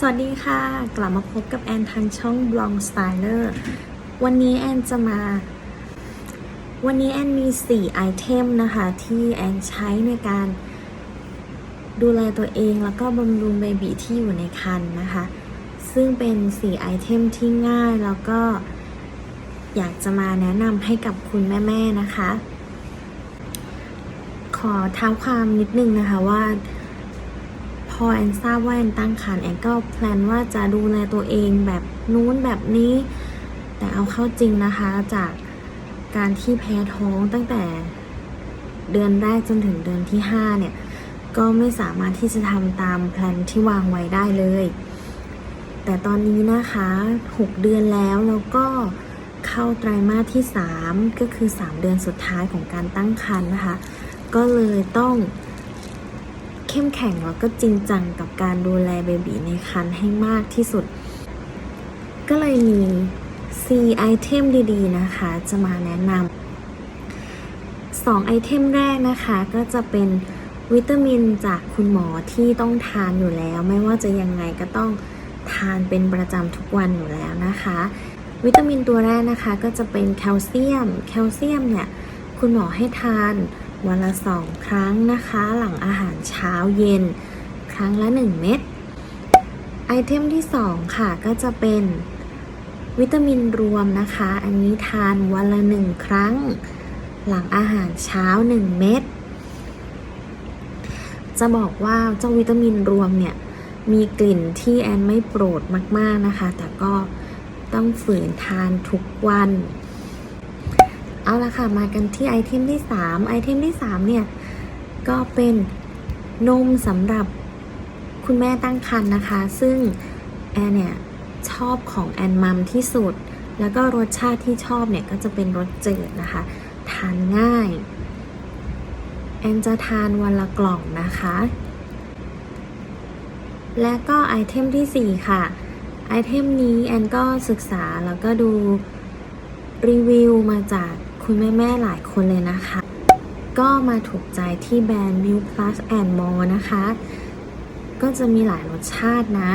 สวัสดีค่ะ กลับมาพบกับแอนทางช่อง b l o n g Styler วันนี้แอนจะมา วันนี้แอนมี 4 ไอเทมนะคะ ที่แอนใช้ในการดูแลตัวเองแล้วก็บำรุงเบบีที่อยู่ในครรภ์นะคะ ซึ่งเป็น 4 ไอเทมที่ง่ายแล้วก็อยากจะมาแนะนำให้กับคุณแม่ ๆ นะคะ ขอท้าความนิดนึงนะคะว่า พอแอนทราบว่าแอนตั้งครรภ์แอนก็แพลนว่าจะดูแลตัวเองแบบนู้นแบบนี้ แต่เอาเข้าจริงนะคะจากการที่แพ้ท้องตั้งแต่เดือนแรกจนถึงเดือนที่ 5 เนี่ย ก็ไม่สามารถที่จะทำตามแพลนที่วางไว้ได้เลย แต่ตอนนี้นะคะ 6 เดือนแล้วแล้วก็เข้าไตรมาสที่ 3 ก็คือ 3 เดือนสุดท้ายของการตั้งครรภ์นะคะ ก็เลยต้อง เข้มแข็งแล้วก็จริงจังกับการดูแลเบบีในครรภ์ให้มากที่สุด ก็เลยมี4ไอเทมดีๆ นะคะ จะมาแนะนำ2ไอเทมแรกนะคะ ก็จะเป็นวิตามินจากคุณหมอที่ต้องทานอยู่แล้ว ไม่ว่าจะยังไงก็ต้องทานเป็นประจำทุกวันอยู่แล้วนะคะ วิตามินตัวแรกนะคะก็จะเป็นแคลเซียม แคลเซียมเนี่ยคุณหมอให้ทาน วันละสองครั้งนะคะ หลังอาหารเช้าเย็น ครั้งละ 1 เม็ดไอเทมที่ 2 ค่ะก็จะเป็นวิตามินรวมนะคะ อันนี้ทานวันละ 1 ครั้ง หลังอาหารเช้า 1 เม็ดจะบอกว่าเจ้าวิตามินรวมเนี่ย มีกลิ่นที่แอนไม่โปรดมาก ๆ นะคะ แต่ก็ต้องฝืนทานทุกวัน เอาละค่ะ มากันที่ไอเทมที่ 3 ไอเทมที่ 3 เนี่ย ก็เป็นนมสำหรับคุณแม่ตั้งครรภ์นะคะ ซึ่งแอนเนี่ย ชอบของแอนมัมที่สุด แล้วก็รสชาติที่ชอบเนี่ย ก็จะเป็นรสจืดนะคะ ทานง่าย แอนจะทานวันละกล่องนะคะ และก็ไอเทมทีสี่4 ค่ะ ไอเทมนี้แอนก็ศึกษาแล้วก็ดูรีวิวมาจาก คุณแม่ๆหลายคนเลยนะคะ ก็มาถูกใจที่แบรนด์ Milk Plus and More นะคะ ก็จะมีหลายรสชาตินะ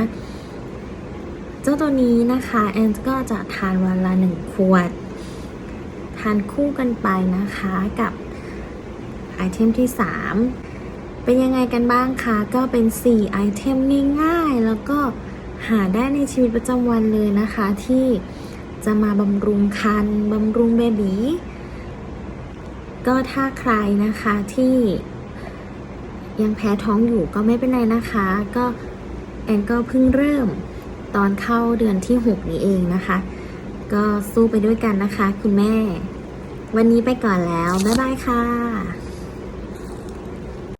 เจ้าตัวนี้นะคะแอนก็จะทานวันละหนึ่งขวด ทานคู่กันไปนะคะกับไอเทมที่ 3 เป็นยังไงกันบ้างคะ ก็เป็น 4 ไอเทมง่ายๆ แล้วก็หาได้ในชีวิตประจำวันเลยนะคะที่จะมาบำรุงคันบำรุงเบบี ก็ถ้าใครนะคะที่ยังแพ้ท้องอยู่ก็ไม่เป็นไรนะคะ ก็แอนก็เพิ่งเริ่มตอนเข้าเดือนที่ 6 นี้เองนะคะ ก็สู้ไปด้วยกันนะคะ คุณแม่ วันนี้ไปก่อนแล้ว บ๊ายบายค่ะ